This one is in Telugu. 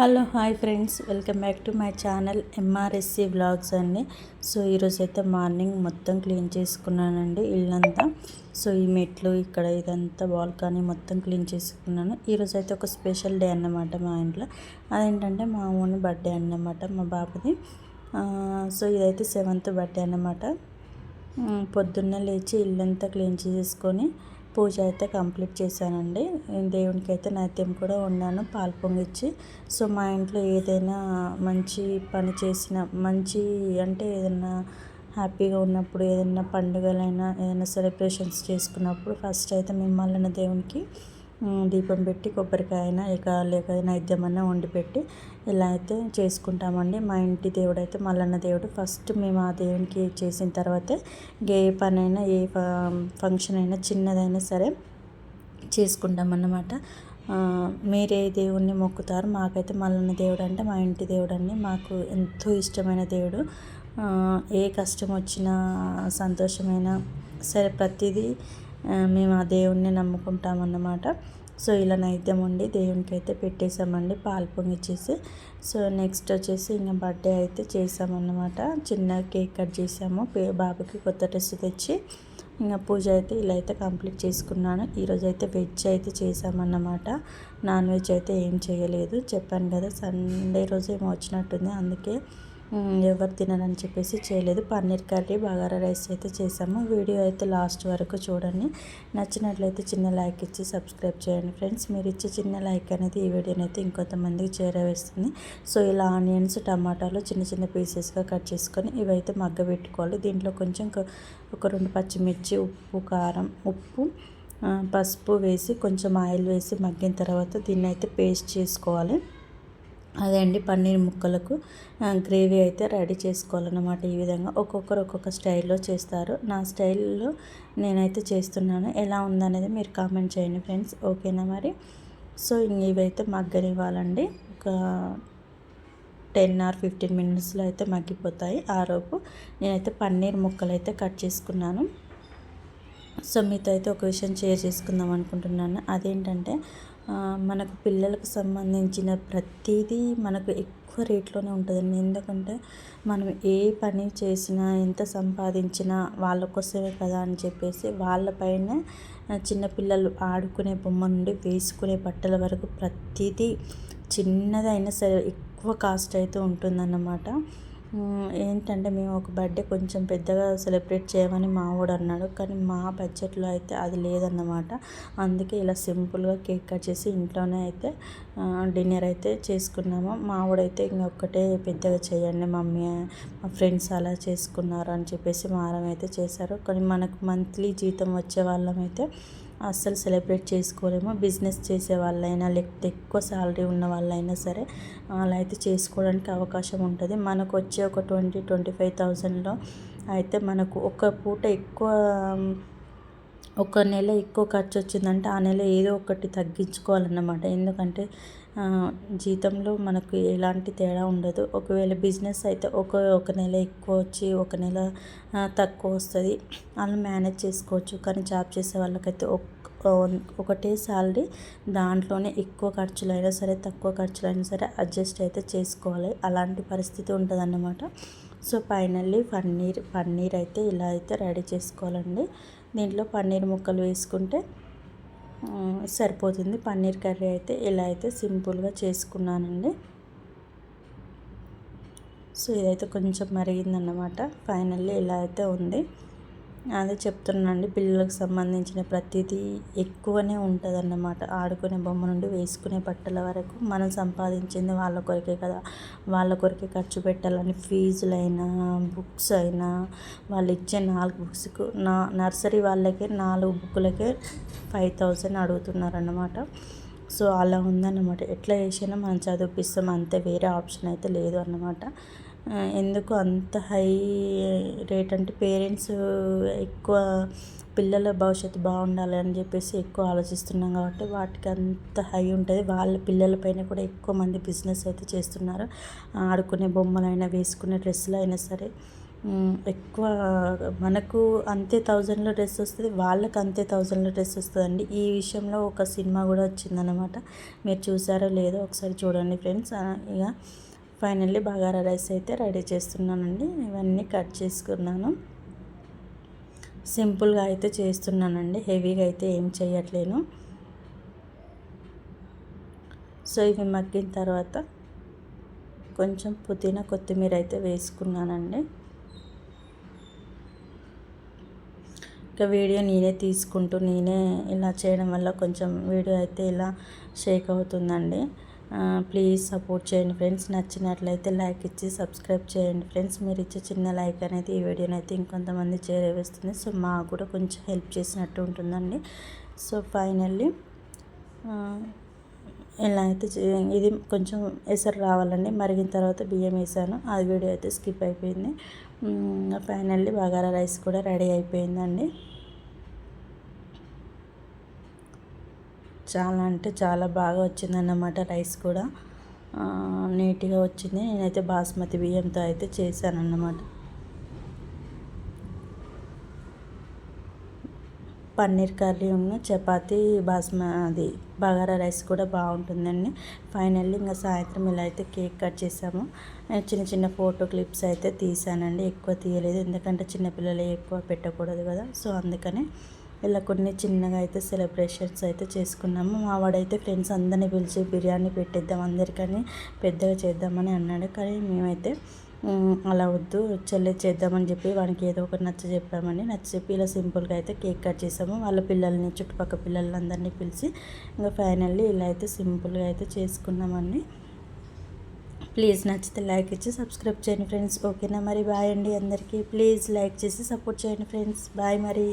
Hello hi friends. Welcome back to my channel M R S C vlogs అండి. సో ఈరోజు అయితే మార్నింగ్ మొత్తం క్లీన్ చేసుకున్నానండి ఇల్లంతా. సో ఈ మెట్లు ఇక్కడ ఇదంతా బాల్కనీ మొత్తం క్లీన్ చేసుకున్నాను. ఈరోజు అయితే ఒక స్పెషల్ డే అన్నమాట మా ఇంట్లో. అదేంటంటే మా ఓన్ బర్త్డే అన్నమాట మా బాబుది. సో ఇదైతే సెవెంత్ బర్త్డే అన్నమాట. పొద్దున్నే లేచి ఇల్లంతా క్లీన్ చేసుకొని పూజ అయితే కంప్లీట్ చేశానండి. దేవునికి అయితే నైత్యం కూడా ఉన్నాను పాలు పొంగిచ్చి. సో మా ఇంట్లో ఏదైనా మంచి పని చేసిన మంచి అంటే ఏదైనా హ్యాపీగా ఉన్నప్పుడు ఏదైనా పండుగలైనా ఏదైనా సెలబ్రేషన్స్ చేసుకున్నప్పుడు ఫస్ట్ అయితే మిమ్మల్ని దేవునికి దీపం పెట్టి కొబ్బరికాయన ఇక లేక నైద్యమన్నా వండిపెట్టి ఇలా అయితే చేసుకుంటామండి. మా ఇంటి దేవుడు అయితే మల్లన్న దేవుడు ఫస్ట్ మేము ఆ దేవునికి చేసిన తర్వాతే ఏ పనైనా ఏ ఫంక్షన్ అయినా చిన్నదైనా సరే చేసుకుంటాం అన్నమాట మీరే దేవుణ్ణి మొక్కుతారు. మాకైతే మల్లన్న దేవుడు అంటే మా ఇంటి దేవుడు అండి మాకు ఎంతో ఇష్టమైన దేవుడు. ఏ కష్టం వచ్చినా సంతోషమైన సరే ప్రతిదీ మేము ఆ దేవుణ్ణి నమ్ముకుంటామన్నమాట. సో ఇలా నైద్యం ఉండి దేవునికి అయితే పెట్టేసామండి పాలు పొంగిచ్చేసి. సో నెక్స్ట్ వచ్చేసి ఇంకా బర్త్డే అయితే చేసామన్నమాట చిన్న కేక్ కట్ చేసాము బాబుకి కొత్త డ్రెస్ తెచ్చి. ఇంకా పూజ అయితే ఇలా అయితే కంప్లీట్ చేసుకున్నాను. ఈరోజు అయితే వెజ్ అయితే చేసామన్నమాట నాన్ వెజ్ అయితే ఏం చేయలేదు. చెప్పాను కదా సండే రోజు ఏమో వచ్చినట్టుంది అందుకే ఎవరు తినరని చెప్పేసి చేయలేదు. పన్నీర్ కర్రీ బగారా రైస్ అయితే చేసాము. వీడియో అయితే లాస్ట్ వరకు చూడండి. నచ్చినట్లయితే చిన్న లైక్ ఇచ్చి సబ్స్క్రైబ్ చేయండి ఫ్రెండ్స్. మీరు ఇచ్చే చిన్న లైక్ అనేది ఈ వీడియోని అయితే ఇంకొంతమందికి చేరవేస్తుంది. సో ఇలా ఆనియన్స్ టమాటాలు చిన్న చిన్న పీసెస్గా కట్ చేసుకొని ఇవైతే మగ్గ పెట్టుకోవాలి దీంట్లో కొంచెం ఒక రెండు పచ్చిమిర్చి ఉప్పు కారం ఉప్పు పసుపు వేసి కొంచెం ఆయిల్ వేసి మగ్గిన తర్వాత దీన్ని అయితే పేస్ట్ చేసుకోవాలి. అదే అండి పన్నీర్ ముక్కలకు గ్రేవీ అయితే రెడీ చేసుకోవాలన్నమాట ఈ విధంగా. ఒక్కొక్కరు ఒక్కొక్క స్టైల్లో చేస్తారు. నా స్టైల్లో నేనైతే చేస్తున్నాను. ఎలా ఉందనేది మీరు కామెంట్ చేయండి ఫ్రెండ్స్. ఓకేనా మరి? సో ఇవైతే మగ్గనివ్వాలండి. ఒక టెన్ ఆర్ ఫిఫ్టీన్ మినిట్స్లో అయితే మగ్గిపోతాయి ఆరోపు నేనైతే పన్నీర్ ముక్కలు అయితే కట్ చేసుకున్నాను. సో మీతో అయితే ఒక విషయం షేర్ చేసుకుందాం అనుకుంటున్నాను. అదేంటంటే మనకు పిల్లలకు సంబంధించిన ప్రతిదీ మనకు ఎక్కువ రేట్లోనే ఉంటుందండి. ఎందుకంటే మనం ఏ పని చేసినా ఎంత సంపాదించినా వాళ్ళ కోసమే కదా అని చెప్పేసి వాళ్ళపైన చిన్నపిల్లలు ఆడుకునే బొమ్మ నుండి వేసుకునే బట్టల వరకు ప్రతిదీ చిన్నదైనా సరే ఎక్కువ కాస్ట్ అయితే ఉంటుందన్నమాట. ఏంటంటే మేము ఒక బర్త్డే కొంచెం పెద్దగా సెలబ్రేట్ చేయమని మా వాడు అన్నాడు. కానీ మా బడ్జెట్లో అయితే అది లేదన్నమాట. అందుకే ఇలా సింపుల్గా కేక్ కట్ చేసి ఇంట్లోనే అయితే డిన్నర్ అయితే చేసుకున్నాము. మా వాడైతే ఇంకొకటే పెద్దగా చేయండి మమ్మీ మా ఫ్రెండ్స్ అలా చేసుకున్నారు అని చెప్పేసి మారం అయితే చేశారు. కానీ మనకు మంత్లీ జీతం వచ్చే వాళ్ళమైతే అస్సలు సెలబ్రేట్ చేసుకోలేము. బిజినెస్ చేసే వాళ్ళైనా లేకపోతే ఎక్కువ శాలరీ ఉన్న వాళ్ళైనా సరే అలా అయితే చేసుకోవడానికి అవకాశం ఉంటుంది. మనకు వచ్చే ఒక ట్వంటీ ట్వంటీ ఫైవ్ థౌజండ్లో అయితే మనకు ఒక పూట ఎక్కువ ఒక నెల ఎక్కువ ఖర్చు వచ్చిందంటే ఆ నెల ఏదో ఒకటి తగ్గించుకోవాలన్నమాట. ఎందుకంటే జీతంలో మనకు ఎలాంటి తేడా ఉండదు. ఒకవేళ బిజినెస్ అయితే ఒక ఒక నెల ఎక్కువ వచ్చి ఒక నెల తక్కువ వస్తుంది. అలా మేనేజ్ చేసుకోవచ్చు. కానీ జాబ్ చేసే వాళ్ళకైతే ఒకటే శాలరీ దాంట్లోనే ఎక్కువ ఖర్చులైనా సరే తక్కువ ఖర్చులైనా సరే అడ్జస్ట్ అయితే చేసుకోవాలి. అలాంటి పరిస్థితి ఉంటుందన్నమాట. సో ఫైనల్లీ పన్నీర్ పన్నీర్ అయితే ఇలా అయితే రెడీ చేసుకోవాలండి. దీంట్లో పన్నీర్ ముక్కలు వేసుకుంటే సరిపోతుంది. పన్నీర్ కర్రీ అయితే ఇలా అయితే సింపుల్గా చేసుకున్నానండి. సో ఇదైతే కొంచెం మరిగిందన్నమాట. ఫైనల్లీ ఇలా అయితే ఉంది. అదే చెప్తున్నానండి పిల్లలకు సంబంధించిన ప్రతిదీ ఎక్కువనే ఉంటుంది అన్నమాట ఆడుకునే బొమ్మ నుండి వేసుకునే బట్టల వరకు మనం సంపాదించింది వాళ్ళ కొరకే కదా. వాళ్ళ కొరకే ఖర్చు పెట్టాలని ఫీజులైనా బుక్స్ అయినా వాళ్ళు ఇచ్చే నాలుగు బుక్స్కు నా నర్సరీ వాళ్ళకే నాలుగు బుక్కులకే ఫైవ్ థౌజండ్ అడుగుతున్నారన్నమాట. సో అలా ఉందన్నమాట. ఎట్లా చేసినా మనం చదివిపిస్తాం అంతే వేరే ఆప్షన్ అయితే లేదు అన్నమాట. ఎందుకు అంత హై రేట్ అంటే పేరెంట్స్ ఎక్కువ పిల్లల భవిష్యత్తు బాగుండాలి అని చెప్పేసి ఎక్కువ ఆలోచిస్తున్నాం కాబట్టి వాటికి అంత హై ఉంటుంది. వాళ్ళ పిల్లలపైన కూడా ఎక్కువ మంది బిజినెస్ అయితే చేస్తున్నారు. ఆడుకునే బొమ్మలైనా వేసుకునే డ్రెస్సులు అయినా సరే. ఎక్కువ మనకు అంతే థౌజండ్లో డ్రెస్ వస్తుంది వాళ్ళకి అంతే థౌజండ్లో డ్రెస్ వస్తుందండి. ఈ విషయంలో ఒక సినిమా కూడా వచ్చిందనమాట మీరు చూసారో లేదో ఒకసారి చూడండి ఫ్రెండ్స్. ఇక ఫైనల్లీ బగారా రైస్ అయితే రెడీ చేస్తున్నానండి. ఇవన్నీ కట్ చేసుకున్నాను. సింపుల్గా అయితే చేస్తున్నానండి. హెవీగా అయితే ఏం చేయట్లేను. సో ఇవి మగ్గిన తర్వాత కొంచెం పుదీనా కొత్తిమీర అయితే వేసుకున్నానండి. ఇంకా వీడియో నేనే తీసుకుంటూ నేనే ఇలా చేయడం వల్ల కొంచెం వీడియో అయితే ఇలా షేక్ అవుతుందండి. ప్లీజ్ సపోర్ట్ చేయండి ఫ్రెండ్స్. నచ్చినట్లయితే లైక్ ఇచ్చి సబ్స్క్రైబ్ చేయండి ఫ్రెండ్స్. మీరు ఇచ్చే చిన్న లైక్ అనేది ఈ వీడియోని అయితే ఇంకొంతమంది చేరేవేస్తుంది. సో మాకు కూడా కొంచెం హెల్ప్ చేసినట్టు ఉంటుందండి. సో ఫైనల్లీ ఇలా అయితే చే- ఇది కొంచెం ఎసరు రావాలండి. మరిగిన తర్వాత బియ్యం వేసాను. అది వీడియో అయితే స్కిప్ అయిపోయింది. ఫైనల్లీ బగారా రైస్ కూడా రెడీ అయిపోయిందండి. చాలా అంటే చాలా బాగా వచ్చిందన్నమాట రైస్ కూడా. నీట్గా వచ్చింది. నేనైతే బాస్మతి బియ్యంతో అయితే చేశానన్నమాట అన్నమాట పన్నీర్ కర్రీ ఉన్న చపాతీ బాస్మా అది బగారా రైస్ కూడా బాగుంటుందండి. ఫైనల్లీ ఇంకా సాయంత్రం ఇలా అయితే కేక్ కట్ చేసాము. చిన్న చిన్న ఫోటో క్లిప్స్ అయితే తీసానండి. ఎక్కువ తీయలేదు. ఎందుకంటే చిన్నపిల్లలు ఎక్కువ పెట్టకూడదు కదా. సో అందుకని ఇలా కొన్ని చిన్నగా అయితే సెలబ్రేషన్స్ అయితే చేసుకున్నాము. మా వాడైతే ఫ్రెండ్స్ అందరినీ పిలిచి బిర్యానీ పెట్టేద్దాం అందరికని పెద్దగా చేద్దామని అన్నాడు. కానీ మేమైతే అలా వద్దు చెల్లె చేద్దామని చెప్పి వానికి ఏదో ఒకటి నచ్చ చెప్పామని నచ్చ చెప్పి ఇలా సింపుల్గా అయితే కేక్ కట్ చేసాము. వాళ్ళ పిల్లల్ని చుట్టుపక్కల పిల్లలందరినీ పిలిచి ఇంకా ఫైనల్లీ ఇలా అయితే సింపుల్గా అయితే చేసుకున్నామండి. ప్లీజ్ నచ్చితే లైక్ ఇచ్చి సబ్స్క్రైబ్ చేయండి ఫ్రెండ్స్. ఓకేనా మరి? బాయ్ అండి అందరికీ. ప్లీజ్ లైక్ చేసి సపోర్ట్ చేయండి ఫ్రెండ్స్. బాయ్ మరి.